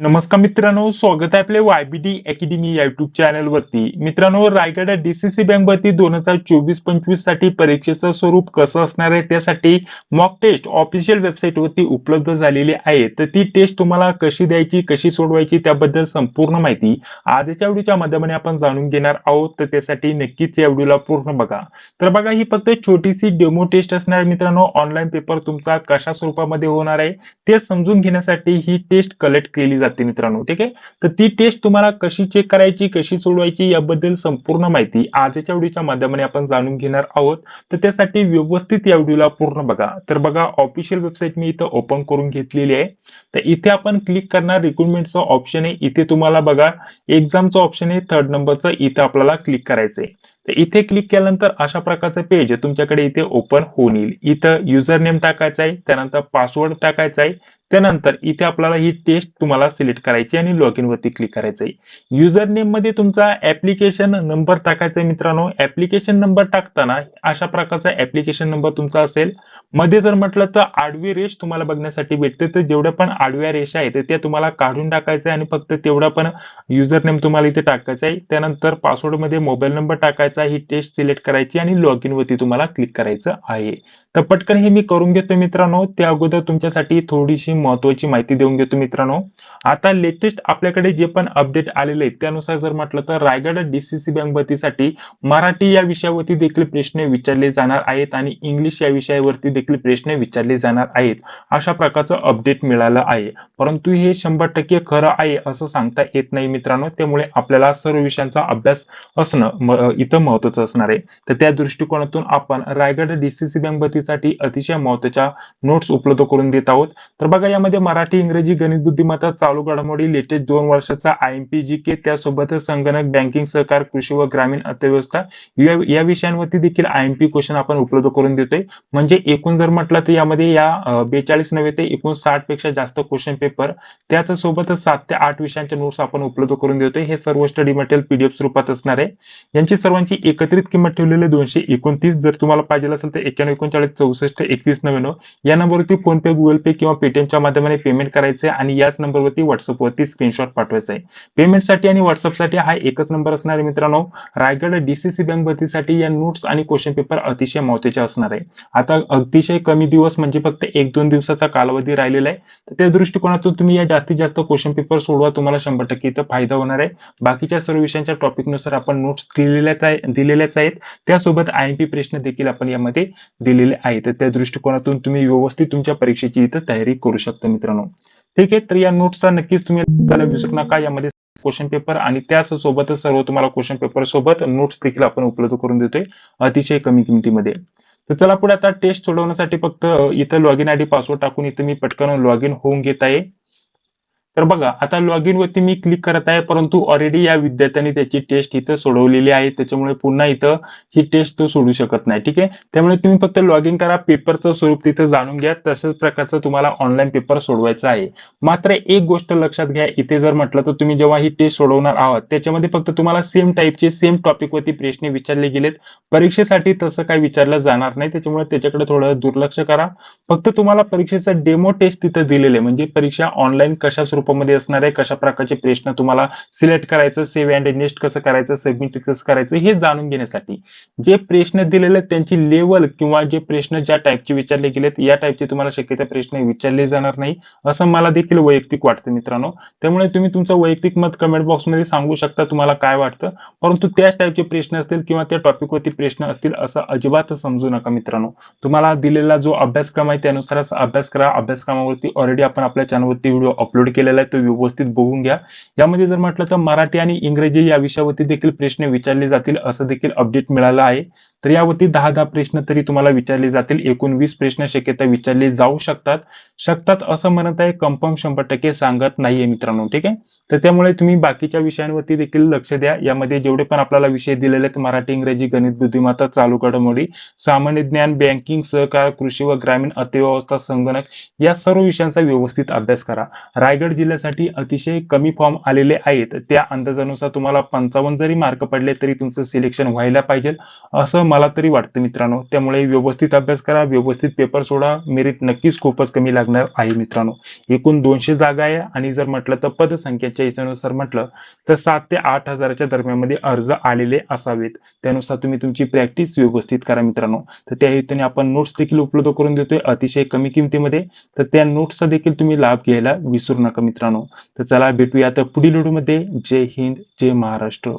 नमस्कार मित्रांनो स्वागत आहे आपले वायबीडी अकॅडमी या युट्यूब चॅनल वरती. मित्रांनो रायगड डीसीसी बँक वरती दोन हजार चोवीस पंचवीससाठी परीक्षेचं स्वरूप कसं असणार आहे त्यासाठी मॉक टेस्ट ऑफिशियल वेबसाईट वरती उपलब्ध झालेली आहे. तर ती टेस्ट तुम्हाला कशी द्यायची कशी सोडवायची त्याबद्दल संपूर्ण माहिती आजच्या व्हिडिओच्या माध्यमाने आपण जाणून घेणार आहोत. तर त्यासाठी नक्कीच या व्हिडिओला पूर्ण बघा. तर बघा ही फक्त छोटीशी डेमो टेस्ट असणार आहे मित्रांनो. ऑनलाईन पेपर तुमचा कशा स्वरूपामध्ये होणार आहे ते समजून घेण्यासाठी ही टेस्ट कलेक्ट केली जाते. मित्रांनो ठीक आहे? तर ती टेस्ट तुम्हाला कशी चेक करायची कशी सोडवायची याबद्दल संपूर्ण माहिती आजच्या व्हिडिओच्या माध्यमाने आपण जाणून घेणार आहोत. तर त्यासाठी व्यवस्थित या व्हिडिओला पूर्ण बघा. तर बघा ऑफिशियल वेबसाईट मी इथं ओपन करून घेतलेली आहे. तर इथे आपण क्लिक करणार रिक्रुटमेंटचं ऑप्शन आहे. इथे तुम्हाला बघा एक्झामचं ऑप्शन आहे. थर्ड नंबरचं इथं आपल्याला क्लिक करायचंय तर इथे क्लिक केल्यानंतर अशा प्रकारचं पेज तुमच्याकडे इथे ओपन होऊन येईल. इथं युजर नेम टाकायचा आहे. त्यानंतर पासवर्ड टाकायचा आहे. त्यानंतर इथे आपल्याला ही टेस्ट तुम्हाला सिलेक्ट करायची आणि लॉग इन वरती क्लिक करायचं आहे. युजर नेममध्ये तुमचा ऍप्लिकेशन नंबर टाकायचा आहे मित्रांनो. ऍप्लिकेशन नंबर टाकताना अशा प्रकारचा ऍप्लिकेशन नंबर तुमचा असेल. मध्ये जर म्हटलं तर आडवी रेष तुम्हाला बघण्यासाठी भेटते. तर जेवढ्या पण आडव्या रेषा आहेत त्या तुम्हाला काढून टाकायच्या आणि फक्त तेवढा पण युजर नेम तुम्हाला इथे टाकायचा आहे. त्यानंतर पासवर्डमध्ये मोबाईल नंबर टाकायचा ही टेस्ट सिलेक्ट करायची आणि लॉग इन वरती तुम्हाला क्लिक करायचं आहे. तर पटकन हे मी करून घेतो मित्रांनो. त्या अगोदर तुमच्यासाठी थोडीशी महत्वाची माहिती देऊन घेतो मित्रांनो. आता लेटेस्ट आपल्याकडे जे पण अपडेट आलेले आहेत त्यानुसार जर म्हटलं तर रायगड डीसीसी बँक भरतीसाठी मराठी या विषयावरती देखील प्रश्न विचारले जाणार आहेत आणि इंग्लिश या विषयावरती देखील प्रश्न विचारले जाणार आहेत. अशा प्रकारचं अपडेट मिळालं आहे. परंतु हे शंभर टक्के खरं आहे असं सांगता येत नाही मित्रांनो. त्यामुळे आपल्याला सर्व विषयांचा अभ्यास असणं इथं महत्वाचं असणार आहे. तर त्या दृष्टिकोनातून आपण रायगड डीसीसी बँक भरतीसाठी अतिशय महत्त्वाच्या नोट्स उपलब्ध करून देत आहोत. तर बघा यामध्ये मराठी इंग्रजी गणित बुद्धिमत्ता चालू घडामोडी लेटेस्ट दोन वर्षाचा I M P G K त्यासोबतच संगणक बँकिंग सहकार कृषी व ग्रामीण अर्थव्यवस्था या विषयांवरती देखील आय एम पी क्वेश्चन आपण उपलब्ध करून देतोय. म्हणजे एकूण जर म्हटलं तर यामध्ये या बेचाळीस नव्हे ते एकूण साठपेक्षा जास्त क्वेश्चन पेपर त्याच सोबतच सात ते आठ विषयांच्या नोट्स आपण उपलब्ध करून देतोय. हे सर्व स्टडी मटेरियल पीडीएफ स्वरूपात असणार आहे. यांची सर्वांची एकत्रित किंमत ठेवलेली दोनशे एकोणतीस. जर तुम्हाला पाहिजे असेल तर एक्क्याण्णव एकोणचाळीस चौसष्ट एकतीस नव्याण्णव या नंबरवरती फोन पे गुगल पे किंवा पेटीएमच्या माध्यमाने पेमेंट करायचंय आणि याच नंबरवरती व्हॉट्सअपवरती स्क्रीनशॉट पाठवायचा आहे. पेमेंटसाठी आणि व्हॉट्सअपसाठी हा एकच नंबर असणार आहे मित्रांनो. रायगड डीसीसी बँक भरतीसाठी या नोट्स आणि क्वेश्चन पेपर अतिशय महत्त्वाचे असणार आहे. आता अतिशय कमी दिवस म्हणजे फक्त एक दोन दिवसाचा कालावधी राहिलेला आहे. तर त्या दृष्टिकोनातून तुम्ही या जास्तीत जास्त क्वेश्चन पेपर सोडवा तुम्हाला शंभर टक्के इथं फायदा होणार आहे. बाकीच्या सर्व विषयांच्या टॉपिकनुसार आपण नोट्स दिलेल्याच आहे दिलेल्याच आहेत. त्यासोबत आय एम पी प्रश्न देखील आपण यामध्ये दिलेले आहेत. त्या दृष्टिकोनातून तुम्ही व्यवस्थित तुमच्या परीक्षेची इथं तयारी करू शकता. मित्रांनो. ठीक आहे तर या नोट्सचा नक्कीच तुम्ही विसरू नका यामध्ये क्वेश्चन पेपर आणि त्याच सोबतच सर्व तुम्हाला क्वेश्चन पेपर सोबत नोट्स देखील आपण उपलब्ध करून देतोय अतिशय कमी किमतीमध्ये. तर चला पुढे आता टेस्ट सोडवण्यासाठी फक्त इथं लॉग इन आयडी पासवर्ड टाकून इथं मी पटकन लॉग इन होऊन घेत आहे. तर बघा आता लॉग इन वरती मी क्लिक करत आहे परंतु ऑलरेडी या विद्यार्थ्यांनी त्याची टेस्ट इथं सोडवलेली आहे. त्याच्यामुळे पुन्हा इथं ही टेस्ट तो सोडू शकत नाही ठीक आहे? त्यामुळे तुम्ही फक्त लॉग इन करा पेपरचं स्वरूप तिथं जाणून घ्या. तसंच प्रकारचं तुम्हाला ऑनलाईन पेपर सोडवायचा आहे. मात्र एक गोष्ट लक्षात घ्या इथे जर म्हटलं तर तुम्ही जेव्हा ही टेस्ट सोडवणार आहात त्याच्यामध्ये फक्त तुम्हाला सेम टाईपचे सेम टॉपिक वरती प्रश्न विचारले गेलेत. परीक्षेसाठी तसं काही विचारलं जाणार नाही त्याच्यामुळे त्याच्याकडे थोडं दुर्लक्ष करा. फक्त तुम्हाला परीक्षेचं डेमो टेस्ट तिथं दिलेले म्हणजे परीक्षा ऑनलाईन कशा ग्रुपमध्ये असणारे कशा प्रकारचे प्रश्न तुम्हाला सिलेक्ट करायचं सेव्ह अँड नेक्स्ट कसं करायचं सबमिट कसं करायचं हे जाणून घेण्यासाठी जे प्रश्न दिलेले आहेत त्यांची लेवल किंवा जे प्रश्न ज्या टाईपचे विचारले गेलेत या टाईपचे तुम्हाला शक्यता प्रश्न विचारले जाणार नाही असं मला देखील वैयक्तिक वाटतं मित्रांनो. त्यामुळे तुम्ही तुमचं वैयक्तिक मत कमेंट बॉक्समध्ये सांगू शकता तुम्हाला काय वाटतं. परंतु त्याच टाईपचे प्रश्न असतील किंवा त्या टॉपिकवरती प्रश्न असतील असं अजिबात समजू नका मित्रांनो. तुम्हाला दिलेला जो अभ्यासक्रम आहे त्यानुसारच अभ्यास करा. अभ्यासक्रमावरती ऑलरेडी आपण आपल्या चॅनलवरती व्हिडिओ अपलोड केलेला आहे तो व्यवस्थित बघून घ्या. यामध्ये जर म्हटलं तर मराठी आणि इंग्रजी या विषयावरती देखील प्रश्न विचारले जातील असं देखील अपडेट मिळालं आहे. तर यावरती दहा दहा प्रश्न तरी तुम्हाला विचारले जातील. एकूण वीस प्रश्न शक्यता विचारले जाऊ शकतात. शकतात असं म्हणत आहे. कन्फर्म शंभर टक्के सांगत नाहीये मित्रांनो ठीक आहे? तर त्यामुळे तुम्ही बाकीच्या विषयांवरती देखील लक्ष द्या. यामध्ये जेवढे पण आपल्याला विषय दिलेले आहेत मराठी इंग्रजी गणित बुद्धिमत्ता चालू घडामोडी सामान्य ज्ञान बँकिंग सहकार कृषी व ग्रामीण अर्थव्यवस्था संगणक या सर्व विषयांचा व्यवस्थित अभ्यास करा. रायगड जिल्ह्यासाठी अतिशय कमी फॉर्म आलेले आहेत. त्या अंदाजानुसार तुम्हाला पंचावन्न जरी मार्क पडले तरी तुमचं सिलेक्शन व्हायला पाहिजे असं मला तरी वाटतं मित्रांनो. त्यामुळे व्यवस्थित अभ्यास करा व्यवस्थित पेपर सोडा. मेरिट नक्कीच खूपच कमी लागेल. लागणार आहे मित्रांनो. एकूण दोनशे जागा आहे आणि जर म्हटलं तर पदसंख्येच्या हिच्यानुसार म्हटलं तर सात ते आठ हजाराच्या दरम्यानमध्ये अर्ज आलेले असावेत. त्यानुसार तुम्ही तुमची प्रॅक्टिस व्यवस्थित करा मित्रांनो. तर त्या हेतूने आपण नोट्स देखील उपलब्ध करून देतोय अतिशय कमी किमतीमध्ये. तर त्या नोट्सचा देखील तुम्ही लाभ घ्यायला विसरू नका मित्रांनो. तर चला भेटूया तर पुढील व्हिडिओमध्ये जय हिंद जय महाराष्ट्र.